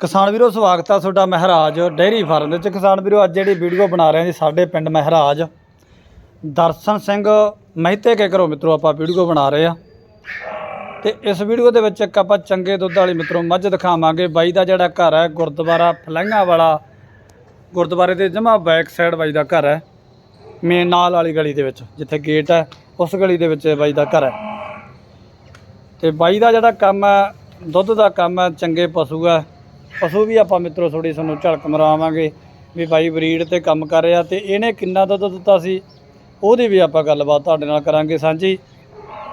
ਕਿਸਾਨ ਵੀਰੋ, ਸਵਾਗਤ ਆ ਤੁਹਾਡਾ ਮਹਾਰਾਜ ਡੇਅਰੀ ਫਾਰਮ ਦੇ ਵਿੱਚ। ਕਿਸਾਨ ਵੀਰੋ, ਅੱਜ ਜਿਹੜੀ ਵੀਡੀਓ ਬਣਾ ਰਹੇ ਹਾਂ ਜੀ ਸਾਡੇ ਪਿੰਡ ਮਹਾਰਾਜ। ਦਰਸ਼ਨ ਸਿੰਘ ਮਹਿਤੇ ਕੇ ਘਰੋਂ ਮਿੱਤਰੋ, ਆਪਾਂ ਵੀਡੀਓ ਬਣਾ ਰਹੇ ਆ ਤੇ ਇਸ ਵੀਡੀਓ ਦੇ ਵਿੱਚ ਇੱਕ ਆਪਾਂ ਚੰਗੇ ਦੁੱਧ ਵਾਲੀ ਮਿੱਤਰੋ, ਮੱਝ ਦਿਖਾਵਾਂਗੇ। ਬਾਈ ਦਾ ਜਿਹੜਾ ਘਰ ਹੈ, ਗੁਰਦੁਆਰਾ ਫਲੰਗਾ ਵਾਲਾ। ਗੁਰਦੁਆਰੇ ਦੇ ਜਮਾ ਬੈਕ ਸਾਈਡ ਬਾਈ ਦਾ ਘਰ ਹੈ। ਮੇਨ ਨਾਲ ਵਾਲੀ ਗਲੀ ਦੇ ਵਿੱਚ, ਜਿੱਥੇ ਗੇਟ ਹੈ, ਉਸ ਗਲੀ ਦੇ ਵਿੱਚ ਬਾਈ ਦਾ ਘਰ ਹੈ। ਤੇ ਬਾਈ ਦਾ ਜਿਹੜਾ ਕੰਮ ਹੈ, ਦੁੱਧ ਦਾ ਕੰਮ ਹੈ, ਚੰਗੇ ਪਸ਼ੂ ਹੈ। ਪਸ਼ੂ ਵੀ ਆਪਾਂ ਮਿੱਤਰੋ ਥੋੜੀ ਤੁਹਾਨੂੰ ਝਲਕ ਮਰਾਵਾਂਗੇ ਵੀ ਬਾਈ ਬਰੀਡ ਤੇ ਕੰਮ ਕਰ ਰਿਹਾ ਤੇ ਇਹਨੇ ਕਿੰਨਾ ਦੁੱਧ ਦਿੱਤਾ ਸੀ, ਉਹਦੀ ਵੀ ਆਪਾਂ ਗੱਲਬਾਤ ਤੁਹਾਡੇ ਨਾਲ ਕਰਾਂਗੇ ਸਾਂਝੀ।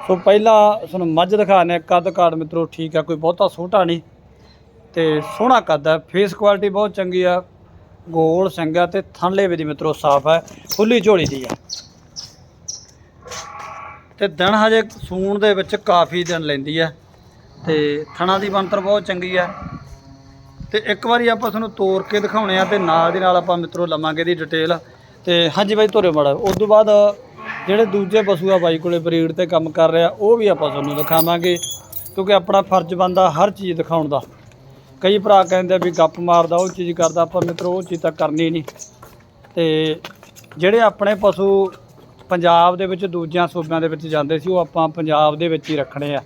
ਸੋ ਪਹਿਲਾਂ ਤੁਹਾਨੂੰ ਮੱਝ ਦਿਖਾਣੇ ਕੱਦ ਕਾਠ ਮਿੱਤਰੋ ਠੀਕ ਆ, ਕੋਈ ਬਹੁਤਾ ਛੋਟਾ ਨਹੀਂ। ਤੇ ਸੋਹਣਾ ਕੱਦ ਹੈ ਫੇਸ ਕੁਆਲਿਟੀ ਬਹੁਤ ਚੰਗੀ ਆ, ਗੋਲ ਸਿੰਘ ਆ ਤੇ ਥਣਲੇ ਵੀ ਦੀ ਮਿੱਤਰੋ ਸਾਫ਼ ਹੈ ਖੁੱਲੀ ਝੋਲੀ ਦੀ ਆ। ਤੇ ਦਿਨ ਹਜੇ ਸੂਣ ਦੇ ਵਿੱਚ ਕਾਫੀ ਦਿਨ ਲੈਂਦੀ ਹੈ ਤੇ ਥਣਾ ਦੀ ਬਣਤਰ ਬਹੁਤ ਚੰਗੀ ਹੈ ਤੇ ਇੱਕ ਵਾਰੀ ਆਪਾਂ ਤੁਹਾਨੂੰ ਤੋੜ ਕੇ ਦਿਖਾਉਣੇ ਆ ਤੇ ਨਾਲ ਦੀ ਨਾਲ ਆਪਾਂ ਮਿੱਤਰੋ ਲਵਾਂਗੇ ਦੀ ਡਿਟੇਲ ਤੇ ਹਾਂਜੀ ਬਾਈ ਤੋਰੇ ਮਾੜਾ ਉਸ ਤੋਂ ਬਾਅਦ ਜਿਹੜੇ ਦੂਜੇ ਪਸ਼ੂ ਆ ਬਾਈ ਕੋਲੇ ਬਰੀਡ ਤੇ ਕੰਮ ਕਰ ਰਿਹਾ, ਉਹ ਵੀ ਆਪਾਂ ਤੁਹਾਨੂੰ ਦਿਖਾਵਾਂਗੇ। ਕਿਉਂਕਿ ਆਪਣਾ ਫਰਜ਼ ਬਣਦਾ ਹਰ ਚੀਜ਼ ਦਿਖਾਉਣ ਦਾ। ਕਈ ਭਰਾ ਕਹਿੰਦੇ ਆ ਵੀ ਗੱਪ ਮਾਰਦਾ, ਉਹ ਚੀਜ਼ ਕਰਦਾ, ਆਪਾਂ ਮਿੱਤਰੋ ਉਹ ਚੀਜ਼ ਤਾਂ ਕਰਨੀ ਨਹੀਂ। ਤੇ ਜਿਹੜੇ ਆਪਣੇ ਪਸ਼ੂ ਪੰਜਾਬ ਦੇ ਵਿੱਚ ਦੂਜਿਆਂ ਸੂਬਿਆਂ ਦੇ ਵਿੱਚ ਜਾਂਦੇ ਸੀ, ਉਹ ਆਪਾਂ ਪੰਜਾਬ ਦੇ ਵਿੱਚ ਹੀ ਰੱਖਣੇ ਆ।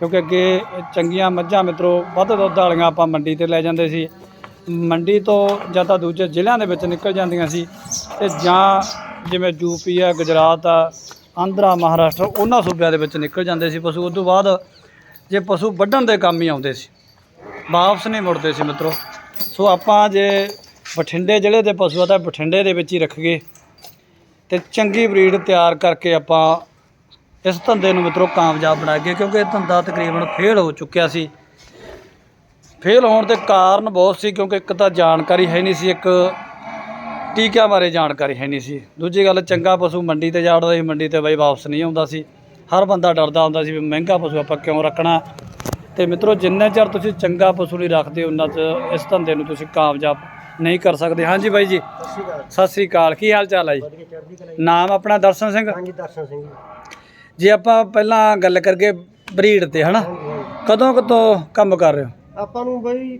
ਕਿਉਂਕਿ ਅੱਗੇ ਚੰਗੀਆਂ ਮੱਝਾਂ ਮਿੱਤਰੋ, ਵੱਧ ਦੁੱਧ ਵਾਲੀਆਂ ਆਪਾਂ ਮੰਡੀ ਤੇ ਲੈ ਜਾਂਦੇ ਸੀ। ਮੰਡੀ ਤੋਂ ਜਾਂ ਤਾਂ ਦੂਜੇ ਜ਼ਿਲ੍ਹਿਆਂ ਦੇ ਵਿੱਚ ਨਿਕਲ ਜਾਂਦੀਆਂ ਸੀ ਤੇ ਜਾਂ ਜਿਵੇਂ ਯੂਪੀ ਆ, ਗੁਜਰਾਤ ਆ, ਆਂਧਰਾ, ਮਹਾਰਾਸ਼ਟਰ, ਉਹਨਾਂ ਸੂਬਿਆਂ ਦੇ ਵਿੱਚ ਨਿਕਲ ਜਾਂਦੇ ਸੀ ਪਸ਼ੂ। ਉਸ ਤੋਂ ਬਾਅਦ ਜੇ ਪਸ਼ੂ ਵੱਢਣ ਦੇ ਕੰਮ ਹੀ ਆਉਂਦੇ ਸੀ, ਵਾਪਸ ਨਹੀਂ ਮੁੜਦੇ ਸੀ ਮਿੱਤਰੋ। ਸੋ ਆਪਾਂ ਜੇ ਬਠਿੰਡੇ ਜ਼ਿਲ੍ਹੇ ਦੇ ਪਸ਼ੂ ਆ ਤਾਂ ਬਠਿੰਡੇ ਦੇ ਵਿੱਚ ਹੀ ਰੱਖ ਗਏ। ਤੇ ਚੰਗੀ ਬਰੀਡ ਤਿਆਰ ਕਰਕੇ ਆਪਾਂ ਇਸ ਧੰਦੇ ਨੂੰ ਮਿੱਤਰੋ ਕਾਮਯਾਬ ਬਣਾਈਏ ਕਿਉਂਕਿ ਇਹ ਧੰਦਾ ਤਕਰੀਬਨ ਫੇਲ ਹੋ ਚੁੱਕਿਆ ਸੀ। ਫੇਲ ਹੋਣ ਦੇ ਕਾਰਨ ਬਹੁਤ ਸੀ ਕਿਉਂਕਿ ਇੱਕ ਤਾਂ ਜਾਣਕਾਰੀ ਹੈ ਨਹੀਂ ਸੀ ਇੱਕ ਟੀਕਿਆਂ ਬਾਰੇ ਜਾਣਕਾਰੀ ਹੈ ਨਹੀਂ ਸੀ। ਦੂਜੀ ਗੱਲ ਚੰਗਾ ਪਸ਼ੂ ਮੰਡੀ ਤੇ ਜਾੜਦਾ ਸੀ ਮੰਡੀ ਤੇ ਬਈ ਵਾਪਸ ਨਹੀਂ ਆਉਂਦਾ ਸੀ। ਹਰ ਬੰਦਾ ਡਰਦਾ ਹੁੰਦਾ ਸੀ ਵੀ ਮਹਿੰਗਾ ਪਸ਼ੂ ਆਪਾਂ ਕਿਉਂ ਰੱਖਣਾ? ਤੇ ਮਿੱਤਰੋ ਜਿੰਨੇ ਚਿਰ ਤੁਸੀਂ ਚੰਗਾ ਪਸ਼ੂ ਨਹੀਂ ਰੱਖਦੇ ਉਹਨਾਂ ਚ ਇਸ ਧੰਦੇ ਨੂੰ ਤੁਸੀਂ ਕਾਮਯਾਬ ਨਹੀਂ ਕਰ ਸਕਦੇ। ਹਾਂਜੀ ਬਾਈ ਜੀ। ਸਤਿ ਸ੍ਰੀ ਅਕਾਲ। ਕੀ ਹਾਲ ਚਾਲ ਹੈ ਜੀ? ਨਾਮ ਆਪਣਾ ਦਰਸ਼ਨ ਸਿੰਘ? ਹਾਂਜੀ ਦਰਸ਼ਨ ਸਿੰਘ ਜੇ ਆਪਾਂ ਪਹਿਲਾਂ ਗੱਲ ਕਰਗੇ ਬਰੀਡ ਤੇ, ਹਨਾ? ਕਦੋਂ ਕਦੋਂ ਕੰਮ ਕਰ ਰਹੇ ਹੋ? ਆਪਾਂ ਨੂੰ ਬਈ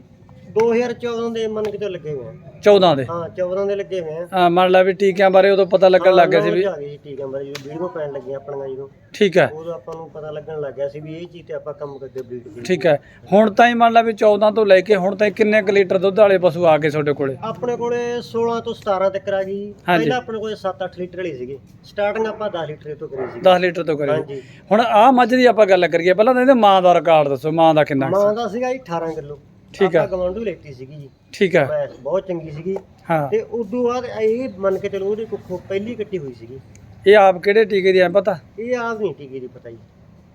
2014 ਦੇ ਮੰਨ ਕੇ ਤੇ ਲੱਗੇ ਹੋਏ ਆ। 14 ਦੇ? ਹਾਂ 14 ਦੇ ਲੱਗੇ ਹੋਏ ਆ। ਆ ਮੰਨ ਲਾ ਵੀ ਟੀਕਿਆਂ ਬਾਰੇ ਉਦੋਂ ਪਤਾ ਲੱਗਣ ਲੱਗ ਗਿਆ ਸੀ ਵੀ ਆ ਗਈ ਠੀਕ ਆ ਬਾਈ ਜਦੋਂ ਵੀਡੀਓ ਪੈਣ ਲੱਗੀਆਂ ਆਪਣੀਆਂ ਜਦੋਂ। ਠੀਕ ਹੈ। ਉਦੋਂ ਆਪਾਂ ਨੂੰ ਪਤਾ ਲੱਗਣ ਲੱਗ ਗਿਆ ਸੀ ਵੀ ਇਹ ਚੀਜ਼ ਤੇ ਆਪਾਂ ਕੰਮ ਕਰਦੇ ਬਰੀਡ ਦੀ ਠੀਕ ਹੈ। ਹੁਣ ਤਾਂ ਹੀ ਮੰਨ ਲਾ ਵੀ 14 ਤੋਂ ਲੈ ਕੇ ਹੁਣ ਤਾਈਂ ਕਿੰਨੇ ਕੁ ਲੀਟਰ ਦੁੱਧ ਵਾਲੇ ਪਸ਼ੂ ਆ ਗਏ ਤੁਹਾਡੇ ਕੋਲੇ? ਆਪਣੇ ਕੋਲੇ 16 ਤੋਂ 17 ਤੱਕ ਆ ਗਈ। ਹਾਂਜੀ। ਪਹਿਲਾਂ ਆਪਣੇ ਕੋਲੇ 7-8 ਲੀਟਰ ਵਾਲੀ ਸੀਗੀ। ਸਟਾਰਟਿੰਗ ਆਪਾਂ 10 ਲੀਟਰ ਤੋਂ ਕਰੀ ਸੀ 10 ਲੀਟਰ ਤੋਂ ਕਰੀ। ਹਾਂਜੀ। ਹੁਣ ਆਹ ਮੱਝ ਦੀ ਆਪਾਂ ਗੱਲ ਕਰੀਏ ਪਹਿਲਾਂ ਤਾਂ ਇਹਦੇ ਮਾਂ ਦਾ ਰਿਕਾਰਡ ਦੱਸੋ ਮਾਂ ਦਾ ਕਿੰਨਾ ਕੁ ਮਾਂ ਸੀ? ਦਾ ਸੀਗਾ ਜੀ 18 ਕਿਲੋ। ਠੀਕ ਆ। ਆਪਾਂ ਗਵਾਂਡੂ ਲੈਤੀ ਸੀਗੀ ਜੀ। ਠੀਕ ਹੈ ਮੈਂ ਬਹੁਤ ਚੰਗੀ ਸੀਗੀ। ਹਾਂ। ਤੇ ਉਦੋਂ ਬਾਅਦ ਇਹ ਮੰਨ ਕੇ ਚਲੋ ਉਹਦੀ ਕੁੱਖੋਂ ਪਹਿਲੀ ਕੱਟੀ ਹੋਈ ਸੀਗੀ। ਇਹ ਆਪ ਕਿਹੜੇ ਟੀਕੇ ਦੀ ਐ ਪਤਾ? ਇਹ ਆਪ ਨਹੀਂ ਟੀਕੇ ਦੀ ਪਤਾ ਜੀ।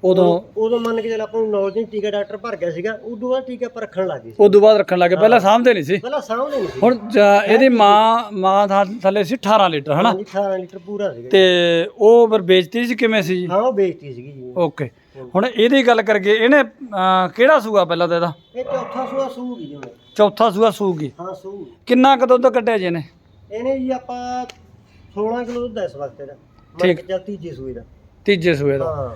ਉਦੋਂ ਉਦੋਂ ਮੰਨ ਕੇ ਚੱਲ ਆਪਾਂ ਨੂੰ ਨੌਲੇਜ ਨਹੀਂ ਟੀਕਾ ਡਾਕਟਰ ਭਰ ਗਿਆ ਸੀਗਾ ਉਦੋਂ ਬਾਅਦ ਟੀਕਾ ਆਪਾਂ ਰੱਖਣ ਲੱਗ ਉਦੋਂ ਬਾਅਦ ਰੱਖਣ ਲੱਗੇ ਪਹਿਲਾਂ ਸਾਂਭਦੇ ਨਹੀਂ ਸੀ। ਪਹਿਲਾਂ ਸਾਹਮਣੇ ਨਹੀਂ ਸੀ। ਹੁਣ ਇਹਦੀ ਮਾਂ ਮਾਂ ਥਾ- ਥੱਲੇ ਸੀ 18 ਲੀਟਰ ਹਨਾ? ਹਾਂਜੀ 18 ਲੀਟਰ ਪੂਰਾ ਸੀਗਾ ਤੇ ਉਹ ਫਿਰ ਵੇਚਤੀ ਸੀ ਕਿਵੇਂ ਸੀ ਜੀ? ਹਾਂ ਉਹ ਵੇਚਤੀ ਸੀਗੀ ਜੀ। ਓਕੇ। ਹੁਣ ਇਹਦੀ ਗੱਲ ਕਰਗੇ ਇਹਨੇ ਕਿਹੜਾ ਸੂਆ ਪਹਿਲਾਂ ਤਾਂ ਇਹਦਾ? ਇਹ ਚੌਥਾ ਸੂਆ ਸੂਗੀ ਜੀ ਹੁਣ। ਚੌਥਾ ਸੂਆ ਸੂਗੀ। ਹਾਂ ਸੂ ਕਿੰਨਾ ਕੁ ਦੁੱਧ ਕੱਢਿਆ ਜੀ ਇਹਨੇ? ਇਹਨੇ ਜੀ ਆਪਾਂ 16 ਕਿਲੋ ਦੁੱਧ ਇਸ ਵਕਤ ਦਾ ਠੀਕ। ਠੀਕ। ਚੱਲ ਤੀਜੇ ਸੂਏ ਦਾ। ਤੀਜੇ ਸੂਏ ਦਾ। ਹਾਂ।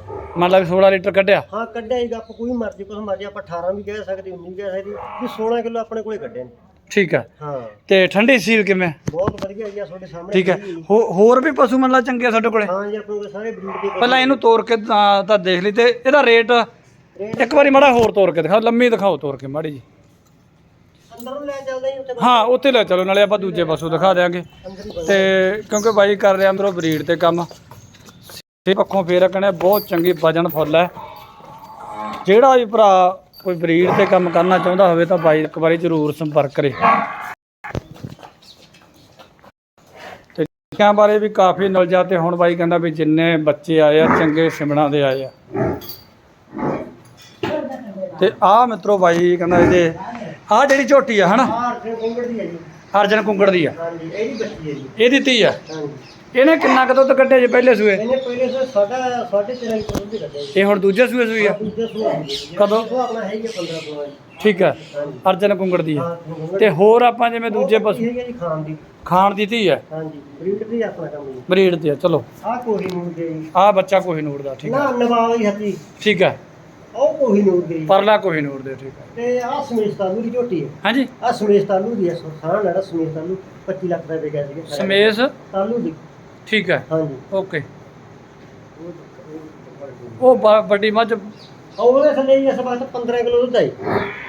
ਵੀ 16 ਲੀਟਰ ਕੱਢਿਆ। ਹਾਂ ਕੱਢਿਆ ਹੀ ਗੱਪ ਕੋਈ ਮਰਜ਼ੀ ਕੁਛ ਮਰਜ਼ੀ ਆਪਾਂ 18 ਵੀ ਕਹਿ ਸਕਦੇ 19 ਵੀ ਕਹਿ ਸਕਦੇ ਵੀ 16 ਕਿਲੋ ਆਪਣੇ ਕੋਲੇ ਕੱਢੇ ਨੇ। ਠੀਕ ਹੈ। ਹਾਂ। ਤੇ ਠੰਡੀ ਸੀਲ ਕਿਵੇਂ? ਬਹੁਤ ਵਧੀਆ ਜੀ ਆਹ ਤੁਹਾਡੇ ਸਾਹਮਣੇ ਠੀਕ ਹੈ। ਖੜੀ। ਹੋ- ਹੋਰ ਵੀ ਪਸ਼ੂ ਮੰਨ ਲਾ ਚੰਗੇ ਆ ਸਾਡੇ ਕੋਲੇ? ਹਾਂ ਜੀ ਆਪਣੇ ਕੋਲੇ ਸਾਰੇ ਬਰੀਡ ਦੇ ਪਹਿਲਾਂ ਇਹਨੂੰ ਤੋੜ ਕੇ ਤਾਂ ਤਾਂ ਦੇਖ ਲਈ ਤੇ ਇਹਦਾ ਰੇਟ ਰੇਟ ਇੱਕ ਵਾਰੀ ਮਾੜਾ ਹੋਰ ਤੋੜ ਕੇ ਦਿਖਾਓ ਲੰਮੀ ਦਿਖਾਓ ਤੋੜ ਕੇ ਮਾੜੀ ਜੀ। ਅੰਦਰ ਨੂੰ ਲੈ ਚੱਲਦੇ ਜੀ ਉੱਥੇ ਹਾਂ ਉੱਥੇ ਲੈ ਚਲੋ ਨਾਲੇ ਆਪਾਂ ਦੂਜੇ ਪਸ਼ੂ ਦਿਖਾ ਦਿਆਂਗੇ। ਅੰਦਰ ਹੀ ਤੇ ਕਿਉਂਕਿ ਬਾਈ ਕਰ ਰਿਹਾ ਅੰਦਰੋਂ ਬਰੀਡ ਤੇ ਕੰਮ। ਸੇ ਪੱਖੋਂ ਫੇਰ ਰੱਖਣੇ ਬਹੁਤ ਚੰਗੀ ਵਜਨ ਫੁੱਲ ਹੈ। ਜਿਹੜਾ ਵੀ ਭਰਾ ਕੋਈ ਬਰੀਡ ਤੇ ਕੰਮ ਕਰਨਾ ਚਾਹੁੰਦਾ ਹੋਵੇ ਤਾਂ ਬਾਈ ਇੱਕ ਵਾਰੀ ਜ਼ਰੂਰ ਸੰਪਰਕ ਕਰੇ। ਤੇ ਬਾਰੇ ਵੀ ਕਾਫੀ ਨੌਲੇਜ ਆ ਤੇ ਹੁਣ ਬਾਈ ਕਹਿੰਦਾ ਵੀ ਜਿੰਨੇ ਬੱਚੇ ਆਏ ਆ ਚੰਗੇ ਸਿਮਣਾ ਦੇ ਆਏ ਆ। ਤੇ ਆਹ ਮਿੱਤਰੋ ਬਾਈ ਕਹਿੰਦਾ ਇਹਦੇ ਆਹ ਜਿਹੜੀ ਝੋਟੀ ਆ ਹਨਾ? ਅਰਜਨ ਕੁੰਗੜ ਦੀ ਆ ਇਹਦੀ ਧੀ ਆ। ਇਹਨੇ ਕਿੰਨਾ ਕੁ ਦੁੱਧ ਕੱਢਿਆ ਜੇ ਪਹਿਲੇ ਸੂਏ? ਇਹਨੇ ਪਹਿਲੇ ਸੇ ਸਾਡਾ ਸਾਢੇ 13 ਲੀਟਰ ਦੁੱਧ ਕੱਢਿਆ ਜੀ। ਇਹ ਹੁਣ ਦੂਜੇ ਸੂਏ ਸੂਈ ਆ? ਦੂਜਾ ਸੂਆ ਹੈ ਜੀ। ਕਦੋਂ? ਸੂਆ ਆਪਣਾ ਹੈ ਹੈ 15 ਸੂਆ ਜੀ ਠੀਕ ਹੈ ਹਾਂਜੀ। ਅਰਜਨ ਕੁੰਗੜ ਦੀ ਆ। ਹਾਂ ਤੇ ਹੋਰ ਆਪਾਂ ਜਿਵੇਂ ਦੂਜੇ ਪਸ਼ੂ ਹੈਗੇ ਜੀ ਖਾਣ ਦੀ। ਖਾਣ ਦੀ ਧੀ ਹੈ ਹਾਂਜੀ ਬਰੀਡ ਦੀ ਆਪਣਾ ਕੰਮ ਜੀ। ਬਰੀਡ ਤੇ ਆ ਚਲੋ। ਆਹ ਕੋਹੀ ਨੂੰ ਦੇ ਜੀ। ਆਹ ਬੱਚਾ ਕੋਈ ਨੂਰ ਦਾ ਠੀਕ ਹੈ ਨਾ ਨਵਾਬ ਹੀ ਹੱਤੀ ਠੀਕ ਹੈ ਉਹ ਕੋਈ ਨੂਰ ਦੀ ਪਰਲਾ ਕੋਹੀਨੂਰ ਦੇ ਠੀਕ ਹੈ ਤੇ ਆਹ ਸਮੇਸ਼ ਤਾਲੂ ਦੀ ਝੋਟੀ ਹੈ ਹਾਂਜੀ। ਆਹ ਸਮੇਸ਼ ਤਾਲੂ ਦੀ ਹੈ ਲੜਾ ਸਮੇਸ਼ ਤਾਲੂ 25 ਲੱਖ ਦਾ ਵਿਕਿਆ ਸੀਗਾ। ਸਮੇਸ? ਤਾਲੂ ਦੀ। ਠੀਕ ਹੈ। ਹਾਂਜੀ। ਓਕੇ। ਉਹ ਬ- ਵੱਡੀ ਮੱਝ ਉਹਦੇ ਥੱਲੇ ਹੀ ਇਸ ਵਕਤ 15 ਕਿਲੋ ਦੁੱਧ ਆਈ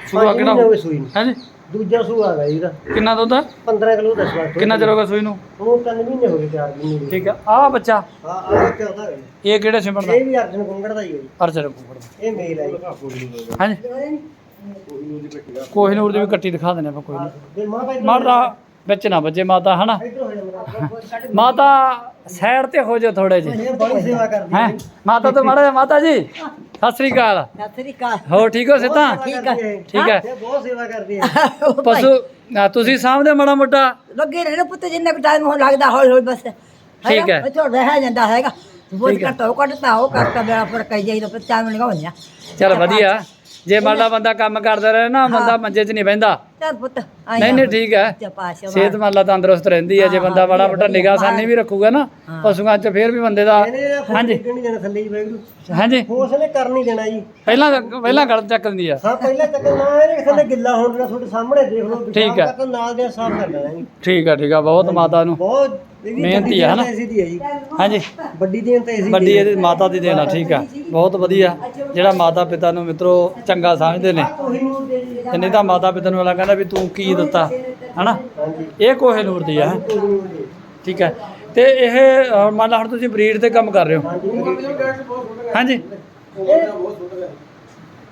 ਸੂਆ ਕਿਹੜਾ ਹੋ ਸੂਈ ਨੂੰ ਹਾਂਜੀ। ਦੂਜਾ ਸੂਆ ਆ ਗਿਆ ਇਹਦਾ। ਕਿੰਨਾ ਦੁੱਧ ਆ? 15 ਕਿਲੋ ਦਾ ਸਵਾਦ ਕਿੰਨਾ ਚਿਰ ਹੋ ਗਿਆ ਸੂਈ ਨੂੰ? ਹੁਣ ਤਿੰਨ ਮਹੀਨੇ ਹੋ ਗਏ ਚਾਰ ਮਹੀਨੇ ਦੇ ਠੀਕ ਹੈ ਆਹ ਬੱਚਾ ਆ ਆ ਕਿਹਦਾ ਹੈ ਇਹ ਕਿਹੜੇ ਸਿਮਰ ਦਾ? ਇਹ ਵੀ ਅਰਜਨ ਗੁੰਗੜ ਦਾ ਹੀ ਹੈ ਜੀ। ਅਰਜਨ ਕੁਕੜ ਦਾ। ਇਹ ਮੇਲ ਹੈ ਜੀ। ਹਾਂਜੀ। ਕੋਹੀਨੂਰ ਦੀ ਵੀ ਕੱਟੀ ਦਿਖਾ ਦਿੰਦੇ ਆਪਾਂ ਕੋਈ ਨਹੀਂ ਜੇ ਵਿੱਚ ਨਾ ਵੱਜੇ ਮਾਤਾ ਹਨਾ? ਹੋ ਜਾ ਮਾਤਾ ਸਾਈਡ ਤੇ ਹੋ ਜਾ ਥੋੜੇ ਕਰਦੀ ਹੈ। ਮਾਤਾ ਤੋਂ ਮਾੜਾ ਮਾਤਾ ਜੀ ਸਤਿ ਸ੍ਰੀ ਅਕਾਲ। ਸਤਿ ਸ੍ਰੀ ਅਕਾਲ ਹੋ ਠੀਕ ਹੋ ਸਿੱਧਾ ਠੀਕ ਹੈ। ਠੀਕ ਹੈ। ਬਹੁਤ ਸੇਵਾ ਕਰਦੀ ਹੈ। ਪਸ਼ੂ ਤੁਸੀਂ ਸਾਹਮਣੇ ਮਾੜਾ ਮੋਟਾ? ਲੱਗੇ ਰਹਿਣਾ ਪੁੱਤ ਜਿੰਨਾ ਵੀ ਟਾਈਮ ਹੋ ਲੱਗਦਾ ਹੌਲੀ ਹੌਲੀ ਬਸ। ਠੀਕ ਹੈ। ਉਹ ਰਹਿ ਜਾਂਦਾ ਹੈਗਾ। ਹੈ। ਘੱਟ ਕੱਟਦਾ ਉਹ ਕਰਤਾ ਮੇਰਾ ਫਿਰ ਕਈ ਜਾਈਦਾ ਫਿਰ ਚਾਹ ਮਿਲ ਗਿਆ ਚਲ ਵਧੀਆ। ਜੇ ਮਾੜਾ ਬੰਦਾ ਕੰਮ ਕਰਦਾ ਰਹੇ ਨਾ ਬੰਦਾ ਮੰਜੇ 'ਚ ਨਹੀਂ ਬਹਿੰਦਾ। ਚੱਲ ਪੁੱਤ ਨਹੀਂ ਨਹੀਂ ਠੀਕ ਹੈ ਪਾਸ਼ਾ ਸਿਹਤ ਮੰਨ ਤੰਦਰੁਸਤ ਰਹਿੰਦੀ ਹੈ ਜੇ ਬੰਦਾ ਮਾੜਾ ਮੋਟਾ ਨਿਗਾਹ ਸਾਨੀ ਵੀ ਰੱਖੂਗਾ ਨਾ ਪਸ਼ੂਆਂ 'ਚ ਫੇਰ ਵੀ ਬੰਦੇ ਦਾ ਹਾਂਜੀ ਹਾਂਜੀ। ਨਹੀਂ ਜਾਣਾ ਥੱਲੇ ਹੀ ਵੈਗਰੂ ਹਾਂਜੀ। ਉਸ ਨੇ ਕਰ ਨਹੀਂ ਦੇਣਾ ਜੀ। ਪਹਿਲਾਂ ਪਹਿਲਾਂ ਗੜ ਚੱਕ ਦਿੰਦੀ ਆ। ਹਾਂ ਪਹਿਲਾਂ ਤੱਕ ਨਾ ਇਹਨੇ ਥੱਲੇ ਗਿੱਲਾ ਹੋਣ ਦੇਣਾ ਤੁਹਾਡੇ ਸਾਹਮਣੇ ਦੇਖ ਲਓ ਠੀਕ ਹੈ। ਤੱਕ ਨਾਲ ਦੇ ਸਾਫ਼ ਕਰ ਦੇਣਾ ਜੀ। ਠੀਕ ਆ ਠੀਕ ਆ ਬਹੁਤ ਮਾਤਾ ਨੂੰ। ਬਹੁਤ ਮਿਹਨਤੀ ਹੈ ਹੈ ਹਾਂਜੀ। ਵੱਡੀ ਦੇਣ ਤਾਂ ਐਸੀ ਵੱਡੀ ਇਹਦੀ ਮਾਤਾ ਦੀ ਦੇਣਾ ਠੀਕ ਆ। ਬਹੁਤ ਵਧੀਆ। ਜਿਹੜਾ ਮਾਤਾ ਪਿਤਾ ਨੂੰ ਮਿੱਤਰੋ ਚੰਗਾ ਸਮਝਦੇ ਨੇ। ਨਹੀਂ। ਤਾਂ ਮਾਤਾ ਪਿਤਾ ਨੂੰ। ਅਗਲਾ ਕਹਿੰਦਾ ਵੀ ਤੂੰ ਕੀ ਦਿੱਤਾ ਹਨਾ? ਇਹ ਕੋਹੇ ਨੂਰ ਦੀ ਹੈਂ। ਠੀਕ ਹੈ। ਤੇ ਇਹ ਮੰਨ ਲਾ ਹੁਣ ਤੁਸੀਂ ਬਰੀਡ ਤੇ ਕੰਮ ਕਰ ਰਹੇ ਹੋ। ਹਾਂਜੀ।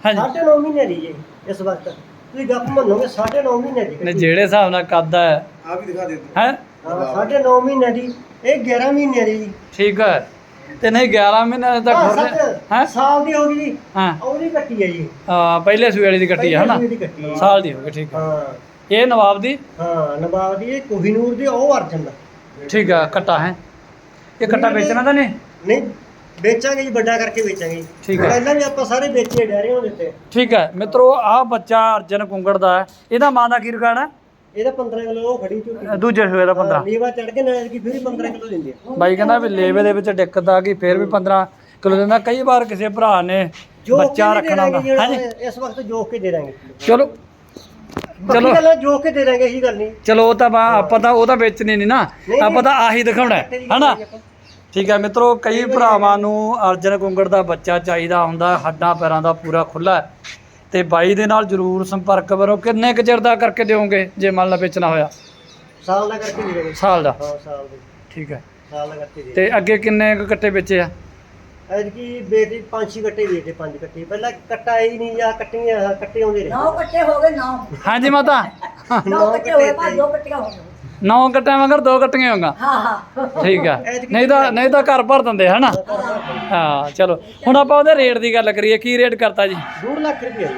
ਹਾਂਜੀ। ਸਾਢੇ ਨੌ ਮਹੀਨੇ ਦੀ ਜੀ ਇਸ ਵਕਤ। ਤੁਸੀਂ ਗੱਪ ਮੰਨੋਗੇ ਸਾਢੇ ਨੌ ਮਹੀਨੇ ਦੀ। ਨੇ ਜਿਹੜੇ ਹਿਸਾਬ ਨਾਲ ਕੱਦ ਹੈ ਆ ਵੀ ਦਿਖਾ ਦੇ ਹੈ? ਹਾਂ ਸਾਢੇ ਨੌ ਮਹੀਨੇ ਦੀ ਇਹ 11 ਮਹੀਨੇ ਦੀ। ਜੀ ਠੀਕ ਹੈ। ਤੇ ਨਹੀਂ 11 ਮਹੀਨੇ ਤੱਕ ਹਾਂ, ਹੋਰ ਹੈ? ਸਾਲ ਦੀ ਹੋ ਗਈ ਜੀ। ਹਾਂ। ਉਹਦੀ ਕੱਟੀ ਹੈ ਜੀ। ਆ, ਪਹਿਲੇ ਸੂਏ ਵਾਲੀ ਦੀ ਕੱਟੀ ਹੈ ਹਨਾ? ਹੈ। ਸਾਲ ਦੀ ਹੋ ਗਈ ਠੀਕ ਹੈ। ਹਾਂ। ਇਹ ਨਵਾਬ ਦੀ? ਹਾਂ ਨਵਾਬ ਦੀ ਇਹ ਕੋਹੀਨੂਰ ਦੀ ਉਹ ਅਰਜਨ ਦਾ। ਠੀਕ ਹੈ ਕੱਟਾ ਹੈ। ਇਹ ਕੱਟਾ ਵੇਚਣਾ ਤਾਂ ਨਹੀਂ? ਨਹੀਂ ਵੇਚਾਂਗੇ ਜੀ ਵੱਡਾ ਕਰਕੇ ਵੇਚਾਂਗੇ। ਠੀਕ ਹੈ। ਪਹਿਲਾਂ ਵੀ ਆਪਾਂ ਸਾਰੇ ਵੇਚੇ ਡੈਰੀਆਂ ਦੇ ਉੱਤੇ। ਠੀਕ ਹੈ ਮਿੱਤਰੋ ਆਹ ਬੱਚਾ ਅਰਜਨ ਕੁੰਗੜ ਦਾ ਹੈ। ਇਹਦਾ ਮਾਂ ਦਾ ਕੀ ਰਿਕਾਰਡ ਹੈ? ਇਹਦਾ 15 ਕਿਲੋ ਉਹ ਖੜੀ ਝੋਟੀ ਦੂਜੇ ਸੂਏ ਦਾ 15 ਲੀਵਾ ਚੜ ਕੇ ਨਾਲ ਕੀ ਫਿਰ ਹੀ 15 ਕਿਲੋ ਦਿੰਦੇ ਆ। ਬਾਈ ਕਹਿੰਦਾ ਵੀ ਲੇਵੇ ਦੇ ਵਿੱਚ ਦਿੱਕਤ ਆ ਗਈ ਫੇਰ ਵੀ 15 ਕਿਲੋ ਦਿੰਦਾ। ਕਈ ਵਾਰ ਕਿਸੇ ਭਰਾ ਨੇ ਜੋ ਬੱਚਾ ਰੱਖਣਾ ਹੁੰਦਾ। ਹਾਂਜੀ। ਇਸ ਵਕਤ ਜੋਕ ਕੇ ਦੇ ਦਾਂਗੇ। ਚਲੋ। ਚਲੋ ਚਲੋ। ਗੱਲ ਜੋਕ ਕੇ ਦੇ ਦਾਂਗੇ ਇਹੀ ਗੱਲ ਨਹੀਂ। ਚਲੋ ਉਹ ਤਾਂ ਆਪਾਂ ਤਾਂ ਉਹ ਤਾਂ ਵੇਚਣੀ ਨਹੀਂ ਨਾ। ਆਪਾਂ ਤਾਂ ਆਹੀ ਦਿਖਾਉਣਾ ਹਨਾ? ਠੀਕ ਹੈ ਮਿੱਤਰੋ ਕਈ ਭਰਾਵਾਂ ਨੂੰ ਅਰਜਨ ਕੁੰਗੜ ਦਾ ਬੱਚਾ ਚਾਹੀਦਾ ਹੁੰਦਾ ਹੱਡਾਂ ਪੈਰਾਂ ਦਾ ਪੂਰਾ ਖੁੱਲਾ ਤੇ ਬਾਈ ਦੇ ਨਾਲ ਜਰੂਰ ਸੰਪਰਕ ਕਰੋ। ਕਿੰਨੇ ਕੁ ਚਿਰ ਦਾ ਕਰਕੇ ਦਿਓਗੇ ਜੇ ਮੰਨ ਲਾ ਵੇਚਣਾ ਹੋਇਆ? ਸਾਲ ਦਾ ਕਰਕੇ ਦੇ ਦਾਂਗੇ ਸਾਲ ਦਾ। ਹਾਂ ਸਾਲ ਦੇ। ਠੀਕ ਹੈ। ਸਾਲ ਦਾ ਕਰਕੇ ਦੇ ਤੇ ਅੱਗੇ ਕਿੰਨੇ ਕੁ ਕੱਟੇ ਵੇਚੇ ਆ? ਐਤਕੀ ਬੇਟੀ ਪੰਜ ਛੇ ਕੱਟੇ ਵੇਚੇ ਪੰਜ ਕੱਟੇ। ਪਹਿਲਾਂ ਕੱਟਾ ਹੀ ਨਹੀਂ ਜਾਂ ਕੱਟੀਆਂ ਕੱਟੇ ਆਉਂਦੇ ਰਹੇ। ਨੌ ਕੱਟੇ ਹੋ ਗਏ ਨੌ। ਹਾਂਜੀ ਮਾਤਾ। ਨੌ ਕੱਟੇ ਹੋਏ ਬਾਅਦ ਦੋ ਕੱਟੀਆਂ ਹੋ ਗਈਆਂ। ਨੌ ਕੱਟਿਆਂ ਮਗਰ ਦੋ ਕੱਟੀਆਂ ਹੋਗਾ ਹਾਂ ਹਾਂ। ਠੀਕ ਆ। ਨਹੀਂ ਤਾਂ ਨਹੀਂ ਤਾਂ ਘਰ ਭਰ ਦਿੰਦੇ ਹਨਾ? ਹਾਂ ਚਲੋ। ਹੁਣ ਆਪਾਂ ਉਹਦੇ ਰੇਟ ਦੀ ਗੱਲ ਕਰੀਏ ਕੀ ਰੇਟ ਕਰਤਾ ਜੀ? 2 ਲੱਖ ਰੁਪਏ ਜੀ।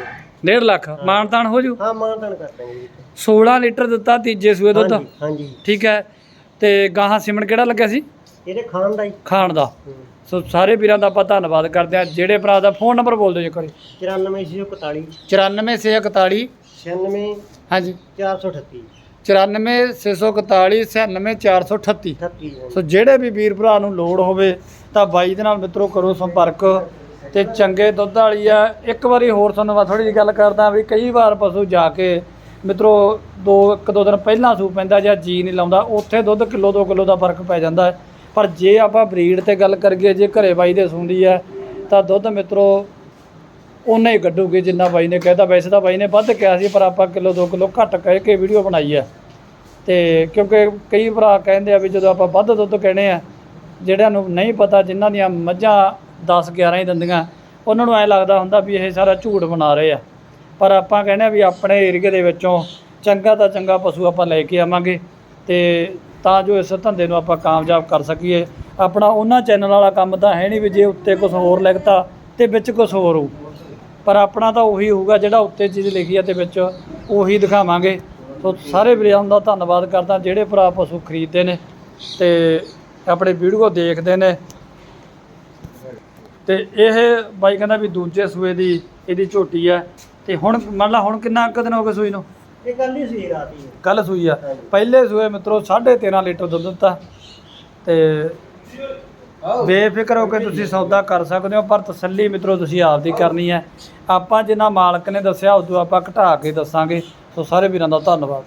1.5 ਲੱਖ। ਮਾਨਤਾਨ ਹੋ ਜੂ? ਹਾਂ ਮਾਨਦਾਨ ਕਰ ਦਾਂਗੇ ਜੀ। 16 ਲੀਟਰ ਦਿੱਤਾ ਤੀਜੇ ਸੂਏ ਦੁੱਧ। ਹਾਂਜੀ ਹਾਂਜੀ। ਠੀਕ ਹੈ। ਤੇ ਗਾਹਾਂ ਸਿਮਣ ਕਿਹੜਾ ਲੱਗਿਆ ਸੀ? ਇਹਦੇ ਖਾਣ ਦਾ ਹੀ ਖਾਣ ਦਾ। ਹੂੰ। ਸੋ ਸਾਰੇ ਵੀਰਾਂ ਦਾ ਆਪਾਂ ਧੰਨਵਾਦ ਕਰਦੇ ਆ ਜਿਹੜੇ ਭਰਾ ਦਾ ਫੋਨ ਨੰਬਰ ਬੋਲ ਦਿਓ ਜੀ ਕਰੀ 9441 94641 96 ਹਾਂਜੀ। 438 94641 96438 38 ਸੋ ਜਿਹੜੇ ਵੀ ਵੀਰ ਭਰਾ ਨੂੰ ਲੋੜ ਹੋਵੇ ਤਾਂ ਬਾਈ ਦੇ ਨਾਲ ਮਿੱਤਰੋ ਕਰੋ ਸੰਪਰਕ। ਤੇ ਚੰਗੇ ਦੁੱਧ ਵਾਲੀ ਆ। ਇੱਕ ਵਾਰੀ ਹੋਰ ਤੁਹਾਨੂੰ ਮੈਂ ਥੋੜੀ ਜਿਹੀ ਗੱਲ ਕਰਦਾ ਵੀ ਕਈ ਵਾਰ ਪਸ਼ੂ ਜਾ ਕੇ ਮਿੱਤਰੋ ਦੋ ਇੱਕ ਦੋ ਦਿਨ ਪਹਿਲਾਂ ਸੂ ਪੈਂਦਾ ਜਾਂ ਜੀ ਨਹੀਂ ਲਾਉਂਦਾ ਉੱਥੇ ਦੁੱਧ ਕਿਲੋ 2 ਕਿਲੋ ਦਾ ਫ਼ਰਕ ਪੈ ਜਾਂਦਾ। ਪਰ ਜੇ ਆਪਾਂ ਬਰੀਡ ਤੇ ਗੱਲ ਕਰੀਏ ਜੇ ਘਰੇ ਬਾਈ ਦੇ ਸੂੰਦੀ ਆ ਤਾਂ ਦੁੱਧ ਮਿੱਤਰੋ ਉਨਾ ਹੀ ਕੱਢੂਗੀ, ਜਿੰਨਾ ਬਾਈ ਨੇ ਕਹਿਤਾ, ਵੈਸੇ ਤਾਂ ਬਾਈ ਨੇ ਵੱਧ ਕਿਹਾ ਸੀ, ਪਰ ਆਪਾਂ ਕਿਲੋ 2 ਕਿਲੋ ਘੱਟ ਕਹਿ ਕੇ ਵੀਡੀਓ ਬਣਾਈ ਆ। ਤੇ ਕਿਉਂਕਿ ਕਈ ਭਰਾ ਕਹਿੰਦੇ ਆ ਵੀ ਜਦੋਂ ਆਪਾਂ ਵੱਧ ਦੁੱਧ ਕਹਿਣੇ ਆ, ਜਿਹੜਿਆਂ ਨੂੰ ਨਹੀਂ ਪਤਾ, ਜਿਨ੍ਹਾਂ ਦੀਆਂ ਮੱਝਾਂ 10 11 ਹੀ ਦਿੰਦੀਆਂ, ਉਹਨਾਂ ਨੂੰ ਐ ਲੱਗਦਾ ਹੁੰਦਾ ਵੀ ਇਹ ਸਾਰਾ ਝੂਠ ਬਣਾ ਰਹੇ ਆ। ਪਰ ਆਪਾਂ ਕਹਿੰਦੇ ਆ ਵੀ ਆਪਣੇ ਏਰੀਏ ਦੇ ਵਿੱਚੋਂ ਚੰਗਾ ਤਾਂ ਚੰਗਾ ਪਸ਼ੂ ਆਪਾਂ ਲੈ ਕੇ ਆਵਾਂਗੇ, ਤੇ ਤਾਂ ਜੋ ਇਸ ਧੰਦੇ ਨੂੰ ਆਪਾਂ ਕਾਮਯਾਬ ਕਰ ਸਕੀਏ। ਆਪਣਾ ਉਹਨਾਂ ਚੈਨਲ ਵਾਲਾ ਕੰਮ ਤਾਂ ਹੈ ਨਹੀਂ ਵੀ ਜੇ ਉੱਤੇ ਕੁਝ ਹੋਰ ਲਿਖਤਾ ਤੇ ਵਿੱਚ ਕੁਝ ਹੋਰ ਹੋਊ। ਪਰ ਆਪਣਾ ਤਾਂ ਉਹੀ ਹੋਊਗਾ ਜਿਹੜਾ ਉੱਤੇ ਚੀਜ਼ ਲਿਖੀ ਆ ਤੇ ਵਿੱਚ ਉਹੀ ਦਿਖਾਵਾਂਗੇ। ਸੋ ਸਾਰੇ ਵੀਰਾਂ ਦਾ ਧੰਨਵਾਦ ਕਰਦਾ ਜਿਹੜੇ ਭਰਾ ਪਸ਼ੂ ਖਰੀਦਦੇ ਨੇ ਤੇ ਆਪਣੇ ਵੀਡੀਓ ਦੇਖਦੇ ਨੇ। ਤੇ ਇਹ ਬਾਈ ਕਹਿੰਦਾ ਵੀ ਦੂਜੇ ਸੂਏ ਦੀ ਇਹਦੀ ਝੋਟੀ ਆ। ਤੇ ਹੁਣ ਮੰਨ ਲਾ ਹੁਣ ਕਿੰਨਾ ਕੁ ਦਿਨ ਹੋ ਗਏ ਸੂਈ ਨੂੰ? ਇਹ ਗੱਲ ਹੀ ਸੀ ਰਾਤ ਹੀ ਕੱਲ ਸੂਈ ਆ। ਪਹਿਲੇ ਸੂਏ ਮਿੱਤਰੋ 13.5 ਲੀਟਰ ਦੁੱਧ ਦਿੱਤਾ। ਤੇ ਬੇਫਿਕਰ ਹੋ ਕੇ ਤੁਸੀਂ ਸੌਦਾ ਕਰ ਸਕਦੇ ਹੋ ਪਰ ਤਸੱਲੀ ਮਿੱਤਰੋ ਤੁਸੀਂ ਆਪ ਦੀ ਕਰਨੀ ਹੈ। ਆਪਾਂ ਜਿੰਨਾ ਮਾਲਕ ਨੇ ਦੱਸਿਆ ਉਦੋਂ ਆਪਾਂ ਘਟਾ ਕੇ ਦੱਸਾਂਗੇ। ਸੋ ਸਾਰੇ ਵੀਰਾਂ ਦਾ ਧੰਨਵਾਦ।